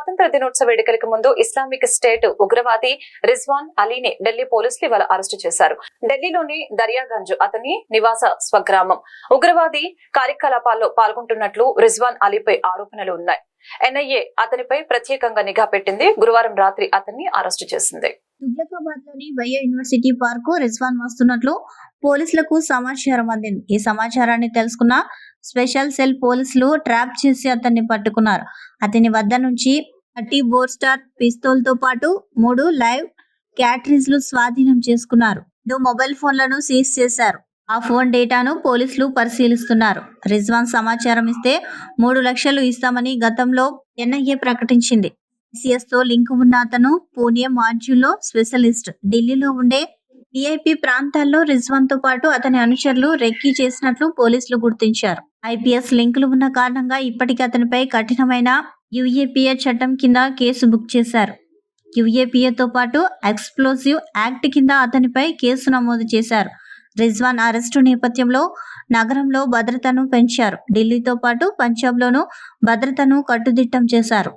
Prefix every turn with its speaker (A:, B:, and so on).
A: స్వాతంత్ర దినోత్సవ వేడుకలకు ముందు ఇస్లామిక్ స్టేట్ ఉగ్రవాది రిజ్వాన్ అలీని ఢిల్లీ పోలీసులు ఇవాళ అరెస్టు చేశారు. ఢిల్లీలోని దర్యాగంజ్ అతని నివాస స్వగ్రామం. ఉగ్రవాది కార్యకలాపాల్లో పాల్గొంటున్నట్లు రిజ్వాన్ అలీపై ఆరోపణలు ఉన్నాయి. ఎన్ఐఏ అతనిపై ప్రత్యేకంగా నిఘా పెట్టింది. గురువారం రాత్రి అతన్ని అరెస్టు చేసింది.
B: తుగ్లకాబాద్లోని వయ్య యూనివర్సిటీ పార్కు రిజ్వాన్ వస్తున్నట్లు పోలీసులకు సమాచారం అందింది. ఈ సమాచారాన్ని తెలుసుకున్న స్పెషల్ సెల్ పోలీసులు ట్రాప్ చేసి అతన్ని పట్టుకున్నారు. అతని వద్ద నుంచి థర్టీ బోర్ స్టార్ పిస్తోల్తో పాటు మూడు లైవ్ క్యాటరీస్లు స్వాధీనం చేసుకున్నారు. రెండు మొబైల్ ఫోన్లను సీజ్ చేశారు. ఆ ఫోన్ డేటాను పోలీసులు పరిశీలిస్తున్నారు. రిజ్వాన్ సమాచారం ఇస్తే మూడు లక్షలు ఇస్తామని గతంలో ఎన్ఐఏ ప్రకటించింది. సిఎస్తో లింక్ ఉన్న అతను పూణే మాడ్యూల్లో స్పెషలిస్ట్. ఢిల్లీలో ఉండే విఐపి ప్రాంతాల్లో రిజ్వాన్తో పాటు అతని అనుచరులు రెక్కీ చేసినట్లు పోలీసులు గుర్తించారు. ఐపీఎస్ లింకులు ఉన్న కారణంగా ఇప్పటికీ అతనిపై కఠినమైన యుఏపీఏ చట్టం కింద కేసు బుక్ చేశారు. యుఏపీఏతో పాటు ఎక్స్ప్లోజివ్ యాక్ట్ కింద అతనిపై కేసు నమోదు చేశారు. రిజ్వాన్ అరెస్టు నేపథ్యంలో నగరంలో భద్రతను పెంచారు. ఢిల్లీతో పాటు పంజాబ్లోనూ భద్రతను కట్టుదిట్టం చేశారు.